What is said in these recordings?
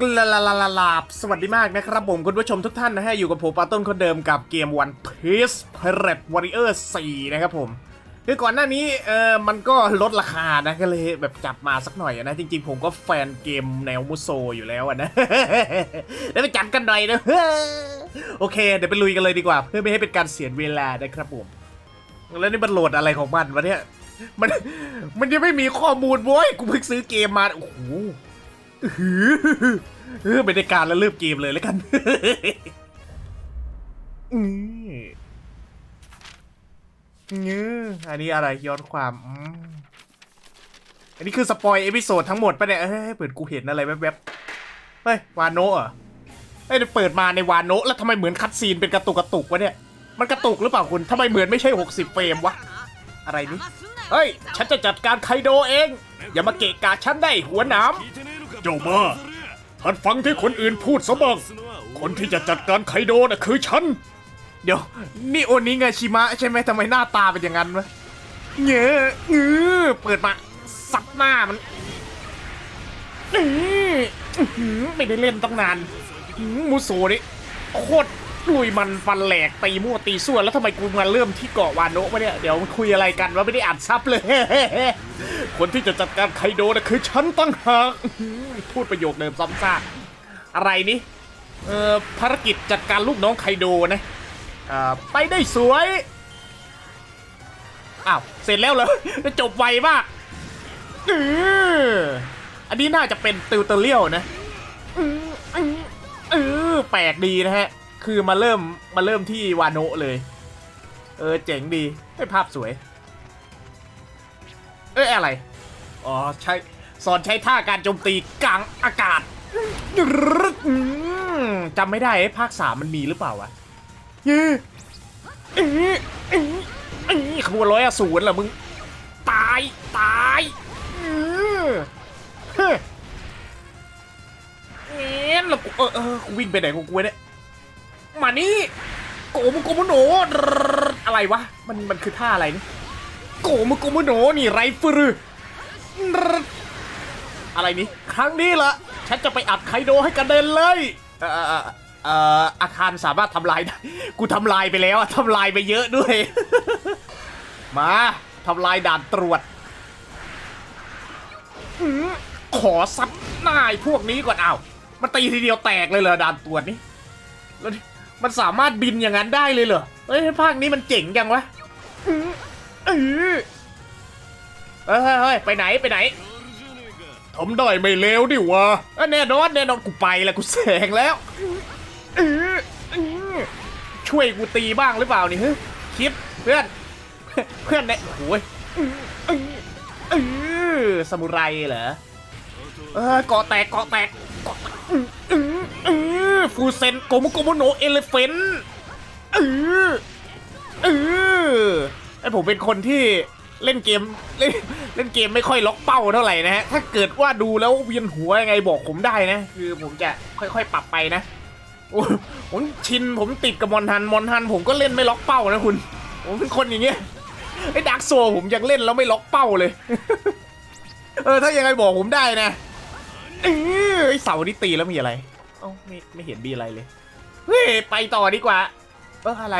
ลาลาลาลาลาบสวัสดีมากนะครับผมคุณผู้ชมทุกท่านนะฮะ อยู่กับผมปาต้นคนเดิมกับเกม One Piece Pirate Warrior 4นะครับผม คือก่อนหน้านี้เออมันก็ลดราคานะ ก็เลยแบบจับมาสักหน่อยนะ จริงๆ ผมก็แฟนเกมแนวมุโซอยู่แล้วนะ แล้วไปจัดกันหน่อยนะโอเค เดี๋ยวไปลุยกันเลยดีกว่า เพื่อไม่ให้เป็นการเสียเวลานะครับผม แล้วนี่มันโหลดอะไรของมันวะเนี่ยมันมันยังไม่มีข้อมูลโว้ยกูเพิ่งซื้อเกมมาโอ้โห หือเออไม่ได้การแล้วเริ่มเกมเลยแล้วกันอืเงื้ออันนี้อะไรย้อนความอันนี้คือสปอยเอพิโซดทั้งหมดปะเนี่ยเอ้ยเปิดกูเห็นอะไรแวบๆเฮ้ยวานโนะเหรอเฮ้ยเปิดมาในวานโนะแล้วทำไมเหมือนคัดซีนเป็นกระตุกกระตุกวะเนี่ยมันกระตุกหรือเปล่าคุณทำไมเหมือนไม่ใช่ 60 เฟรมวะ อะไรนี่เฮ้ย ฉันจะจัดการไคโดเอง อย่ามาเกะกะฉันได้หัวหนาม เจ้าบ้าท่านฟังที่คนอื่นพูดซะบ้าง คนที่จะจัดการไคโดน่ะคือฉัน เดี๋ยว นี่โอนิงาชิมะใช่ไหมทำไมหน้าตาเป็นอย่างนั้นวะเงี้ยเงือเปิดมาซับหน้ามันอื้อไม่ได้เล่นตั้งนานอื้อมูโซนี่โคตร ลุยมันฟันแหลกตีมั่วตีส่วนแล้วทำไมกูมาเริ่มที่เกาะวานโนะวะเนี่ยเดี๋ยวคุยอะไรกันว่าไม่ได้อ่านซับเลย คนที่จะจัดการไคโดนะคือฉันตั้งหากอื้อหือพูดประโยคเดิมซ้ำซากอะไรนี่เอ่อภารกิจจัดการลูกน้องไคโดนะอ่าไปได้สวยอ้าวเสร็จแล้วเหรอจบไวมากเอออันนี้น่าจะเป็นติวเตอร์เลียวนะเออเออเออแปลกดีนะฮะ คือมาเริ่มมาเริ่มที่วาโนะเลย เออเจ๋งดีให้ภาพสวย เอ้ยอะไร อ๋อใช้สอนใช้ท่าการโจมตีกลางอากาศจำไม่ได้ไอ้ภาคสามมันมีหรือเปล่าวะเย้เอ้ยเอ้ยเอ้ยขบวนร้อยอสูรเหรอมึง ตาย ตายอือเฮ้ยเอ็นแล้วกูเออเออวิ่งไปไหนของกูเนี่ย มานี่โกมุโกมุโนอะไรวะ มันมันคือท่าอะไรนี่โกมุโกมุโนนี่ไรฟรืออะไรนี่ครั้งนี้ละฉันจะไปอัดไคโดให้กระเด็นเลยเอ่อเอ่ออาคารสามารถทำลายได้กูทำลายไปแล้วทำลายไปเยอะด้วย มาทำลายด่านตรวจขอซัดหน้าไอ้พวกนี้ก่อนเอ้ามันตีทีเดียวแตกเลยเหรอด่านตรวจนี่แล้วนี่ มันสามารถบินอย่างนั้นได้เลยเหรอเฮ้ยภาคนี้มันเจ๋งจังวะอื้ออื้อเฮ้ยเฮ้ยเฮ้ยไปไหนไปไหนทำได้ไม่เลวดิวะเอ้ยแน่นอนแน่นอนกูไปแล้วกูแสงแล้วอื้ออื้อช่วยกูตีบ้างหรือเปล่านี่เฮ้ยคิดเพื่อน เพื่อนเนี่ยโอ้ยอื้ออื้ออื้อสมุไรเหรอเออเกาะแตกเกาะแตกเกาะแตก อื้ออฟูเซนโกมุโกมุโนเอเลเฟนอื้ออื้อไอผมเป็นคนที่เล่นเกมเล่นเล่นเกมไม่ค่อยล็อกเป้าเท่าไหร่นะฮะ ถ้าเกิดว่าดูแล้วเวียนหัวยังไงบอกผมได้นะ คือผมจะค่อยๆปรับไปนะโอ้ผมชินผมติดกับมอนทันมอนทันผมก็เล่นไม่ล็อกเป้านะคุณ ผมเป็นคนอย่างเงี้ยไอ้ดักโซผมยังเล่นแล้วไม่ล็อกเป้าเลย เออถ้ายังไงบอกผมได้นะเออไอเสานี่ตีแล้วมีอะไร อ้าไม่ไม่เห็นมีอะไรเลย เฮ้ย ไปต่อดีกว่า เอออะไร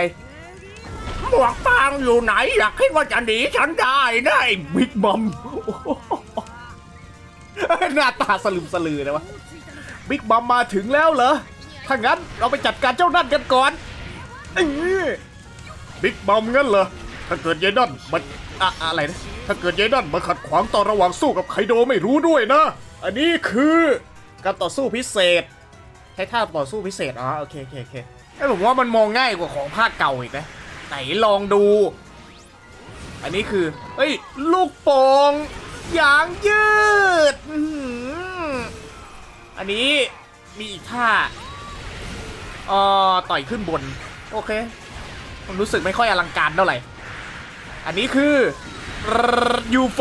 หมวกฟางอยู่ไหนอยากคิดว่าจะหนีฉันได้นะไอ้บิ๊กมัมหน้าตาสลึมสลือนะวะบิ๊กมัมมาถึงแล้วเหรอ ถ้างั้นเราไปจัดการเจ้านั่นกันก่อนบิ๊กมัมงั้นเหรอ ถ้าเกิดยายนั่นมันอะอะไรนะ ถ้าเกิดยายนั่นมาขัดขวางตอนระหว่างสู้กับไคโดไม่รู้ด้วยนะ อันนี้คือการต่อสู้พิเศษ ใช้ท่าต่อสู้พิเศษ อ๋อ โอเคโอเคโอเคไอ้ผมว่ามันมองง่ายกว่าของภาคเก่าอีกนะ ไหนลองดู อันนี้คือเฮ้ย ลูกโป่งยางยืด อันนี้มีอีกท่าอ่อต่อยขึ้นบน โอเคผมรู้สึกไม่ค่อยอลังการเท่าไหร่ อันนี้คือยูโฟ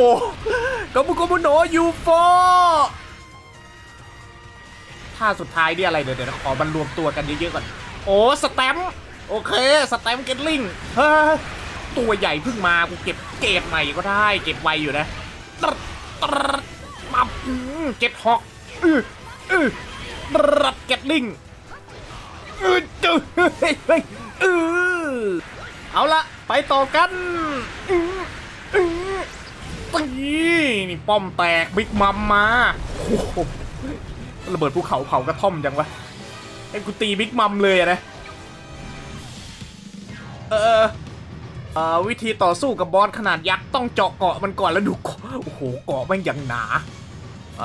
กบุกบุโนยูโฟ ท่าสุดท้ายนี่อะไรเดี๋ยวเดี๋ยวขอมันรวมตัวกันเยอะๆก่อน โอ้สแตมโอเคสแตมเกตลิงเฮ้ตัวใหญ่เพิ่งมากูเก็บเกรดใหม่ก็ได้ เก็บไวอยู่นะตรดตรดมาอืมเก็ตฮอกอืออือรัดเก็ตลิงเออจ้าเฮ้ยเฮ้ยเออเอาละไปต่อกันอื้ออือตีนี่ป้อมแตกบิ๊กมัมมาโอ้โห ระเบิดภูเขาเผากระท่อมจังวะไอ้กูตีบิ๊กมัมเลยนะ เออเอ่อวิธีต่อสู้กับบอสขนาดยักษ์ต้องเจาะเกาะมันก่อนแล้วดูโอ้โหเกาะมันอย่างหนาเอ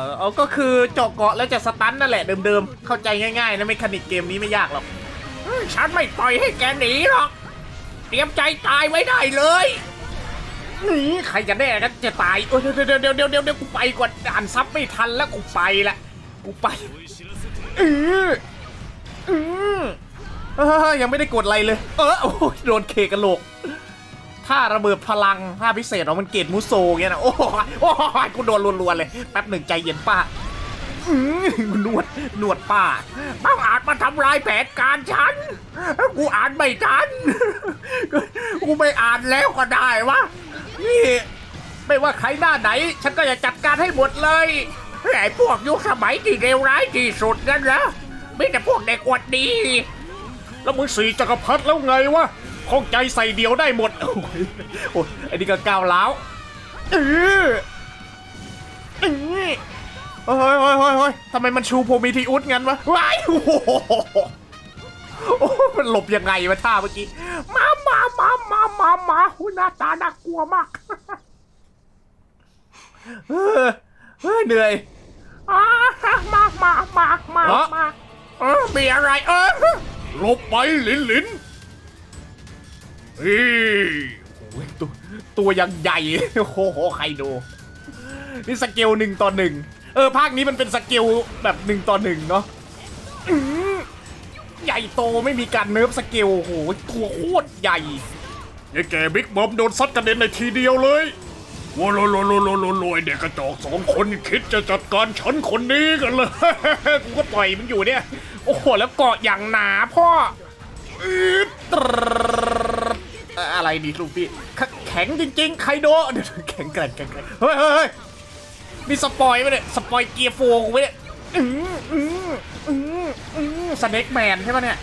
อเอาก็คือเจาะเกาะแล้วจะสตันนั่นแหละเดิมๆ เข้าใจง่ายๆนะไม่คณิกเกมนี้ไม่ยากหรอกฉันไม่ปล่อยให้แกหนีหรอก เตรียมใจตายไว้ได้เลย นี่ใครจะแน่กันจะตายเดี๋ยวเดี๋ยวเดี๋ยวเดี๋ยวเดี๋ยวเดี๋ยวกูไปก่อนอ่านซับไม่ทันแล้วกูไปละกูไปเออเออเอยังไม่ได้กดอะไรเลย เออโอ้ยโดนเคกระโหลกถ้าระเบิดพลังถ้าพิเศษเอามันเกตมูโซเงี้ยนะโอ้ยโอ้ยกูโดนรัวๆเลยแป๊บหนึ่งใจเย็นป้าอือนวดนวดป้าบ้างอาจมาทำลายแผนการฉัน กูอ่านไม่ทัน กูไม่อ่านแล้วก็ได้วะ นี่ ไม่ว่าใครหน้าไหน ฉันก็จะจัดการให้หมดเลยไอ้พวกยุคสมัยที่เลวร้ายที่สุดนั่นนะไม่แต่พวกเด็กอวดดี แล้วมึงสีจักรพรรดิแล้วไงวะคงใจใส่เดียวได้หมด โอ้ยโอ้ยไอ้นี่ก็ก้าวล้าวเออเออเฮ้ยเฮ้ยเฮ้ยเฮ้ยทำไมมันชูโพมิทีอุสงั้นวะว้ายโอ้โหโอ้มันหลบยังไงวะท่าเมื่อกี้ มามามามามามาหุยหน้าตาน่ากลัวมาก เออเฮ้ยเหนื่อยอ่ามามามามามาเออมีอะไรเออหลบไปหลินหลินเฮ้ยโอ้ยตัวตัวยังใหญ่โอ้โหใครดูนี่สเกลหนึ่งต่อหนึ่งเออภาคนี้มันเป็นสเกลแบบหนึ่งต่อหนึ่งเนาะอื้อใหญ่โตไม่มีการเนิร์ฟสเกลโอ้โหตัวโคตรใหญ่ไอ้แกบิ๊กบอมโดนซัดกระเด็นในทีเดียวเลย ว้าโลโลโลโลโลโลไอเด็กกระจอกสองคนคิดจะจัดการฉันคนนี้กันเลย กูก็ต่อยมันอยู่เนี่ย โอ้โห แล้วเกาะอย่างหนาพ่ออืดตรอะไรดีลูกพี่ แข็งจริงๆ ไคโดเดี๋ยวแข็งแกร่งแข็งแกร่งเฮ้ยเฮ้ยเฮ้ยมีสปอยไหมเนี่ย สปอยเกียร์โฟกูไหมเนี่ยอืมอืมอืมอืมสเน็กแมนใช่ปะเนี่ย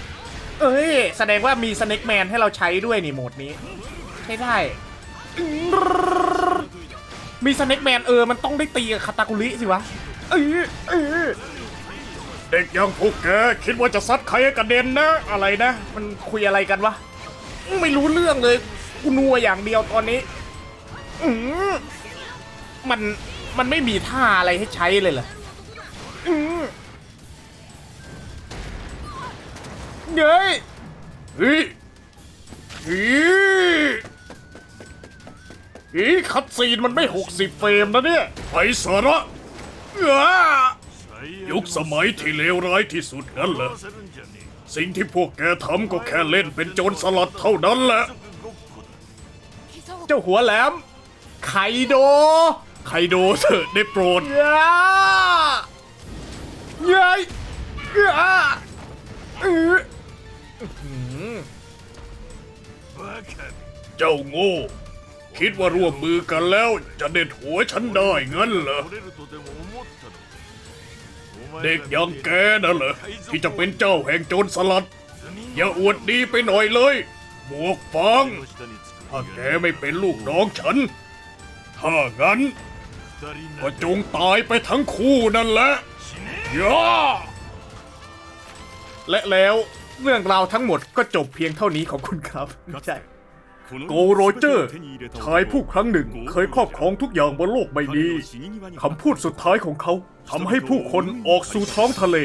เอ้ย แสดงว่ามีสเน็กแมนให้เราใช้ด้วยนี่โหมดนี้ ใช้ได้ มีสเน็กแมนเออ มันต้องได้ตีกับคาตาคุริสิวะ เออเออเด็กย่างพวกแกคิดว่าจะซัดใครกระเด็นนะ อะไรนะ มันคุยอะไรกันวะ ไม่รู้เรื่องเลยกูนัวอย่างเดียวตอนนี้ อืมมันมันไม่มีท่าอะไรให้ใช้เลยเหรออืมเย้ยเฮ้ย เฮ้ยเฮ้ยคัดซีนมันไม่ 60 เฟรมนะเนี่ยไปสาระอ้ายุคสมัยที่เลวร้ายที่สุดนั่นแหละสิ่งที่พวกแกทำก็แค่เล่นเป็นโจรสลัดเท่านั้นแหละ เจ้าหัวแหลม ไคโด ไคโดเถอะได้โปรดย้าเย้ยย้าเออหือเจ้าโง่ คิดว่าร่วมมือกันแล้วจะเด็ดหัวฉันได้งั้นเหรอ เด็กอย่างแกน่ะเหรอที่จะเป็นเจ้าแห่งโจรสลัด อย่าอวดดีไปหน่อยเลยหมวกฟางถ้าแกไม่เป็นลูกน้องฉัน ถ้างั้น ก็จงตายไปทั้งคู่นั่นแหละย่าและแล้วเรื่องราวทั้งหมดก็จบเพียงเท่านี้ของคุณครับใช่ โกโรเจอร์ ชายผู้ครั้งหนึ่งเคยครอบครองทุกอย่างบนโลกใบนี้คำพูดสุดท้ายของเขาทำให้ผู้คนออกสู่ท้องทะเล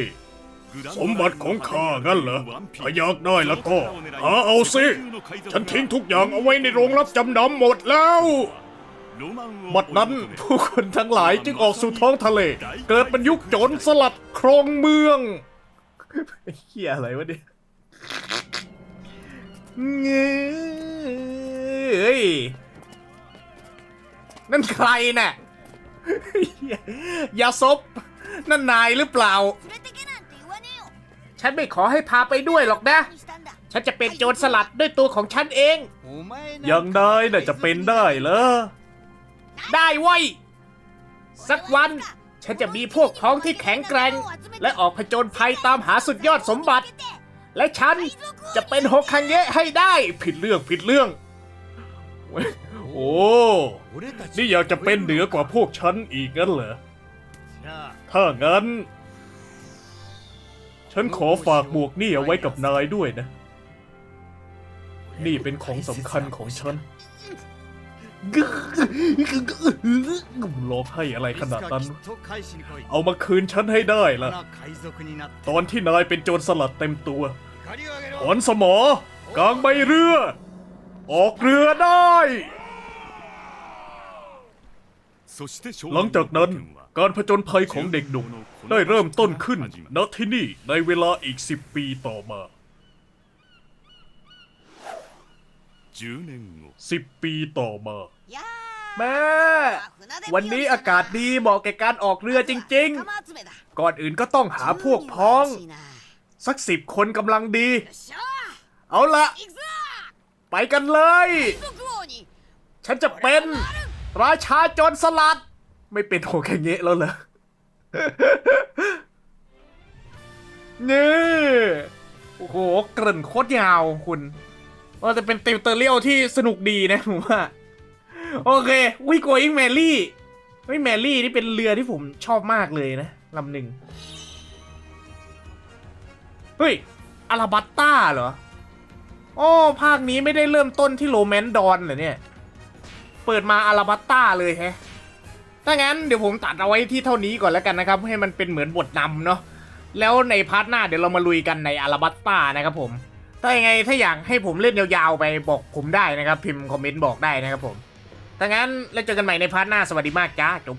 สมบัติของข้างั้นเหรอถ้าอยากได้แล้วก็หาเอาสิ ฉันทิ้งทุกอย่างเอาไว้ในโรงรับจำนำหมดแล้วบัดนั้นผู้คนทั้งหลายจึงออกสู่ท้องทะเล เกิดเป็นยุคโจรสลัดครองเมืองเฮียอะไรวะเนี่ยเง้ย นั่นใครเน่ะ อย่าซบ นั่นนายหรือเปล่า ฉันไม่ขอให้พาไปด้วยหรอกนะ ฉันจะเป็นโจรสลัดด้วยตัวของฉันเอง ยังได้น่จะเป็นได้เหรอ ได้ไว้ สักวัน ฉันจะมีพวกพ้องที่แข็งแกร่ง และออกผจญภัยตามหาสุดยอดสมบัติ และฉันจะเป็นหกคังเยะให้ได้ ผิดเรื่องผิดเรื่อง โอ้ นี่อยากจะเป็นเหนือกว่าพวกฉันอีกงั้นเหรอ ถ้างั้น ฉันขอฝากหมวกนี่เอาไว้กับนายด้วยนะ นี่เป็นของสำคัญของฉันร้องให้อะไรขนาดนั้น เอามาคืนฉันให้ได้ล่ะ ตอนที่นายเป็นโจรสลัดเต็มตัว ถอนสมอกางใบเรือ ออกเรือได้ หลังจากนั้นการผจญภัยของเด็กหนุ่มได้เริ่มต้นขึ้นณที่นี่ในเวลาอีกสิบปีต่อมาสิบปีต่อมาいやแม่ーวันนี้อากาศดีเหมาะแก่การออกเรือจริง ๆ ก่อนอื่นก็ต้องหาพวกพ้อง สักสิบคนกำลังดี เอาละ ไปกันเลย ฉันจะเป็นราชาโจรสลัด ไม่เป็นโฮแคเงะแล้วเหรอนี่โอ้โหเกริ่นโคตรยาวคุณว่าจะเป็นติวเตอร์เรียลที่สนุกดีนะผมว่า โอเควิโกอิงแมรี่เฮ้ยแมรี่นี่เป็นเรือที่ผมชอบมากเลยนะลำหนึ่งเฮ้ยอาราบัตต้าเหรอ โอ้ภาคนี้ไม่ได้เริ่มต้นที่โรแมนดอนเหรอเนี่ย เปิดมาอาราบัตต้าเลยแฮะถ้างั้นเดี๋ยวผมตัดเอาไว้ที่เท่านี้ก่อนแล้วกันนะครับ ให้มันเป็นเหมือนบทนำเนาะแล้วในพาร์ทหน้าเดี๋ยวเรามาลุยกันในอาราบัตต้านะครับผม ถ้ายังไงถ้าอยากให้ผมเล่นยาวๆไปบอกผมได้นะครับ พิมพ์คอมเมนต์บอกได้นะครับผมถ้างั้นแล้วเจอกันใหม่ในพาร์ทหน้าสวัสดีมากจ้าจบ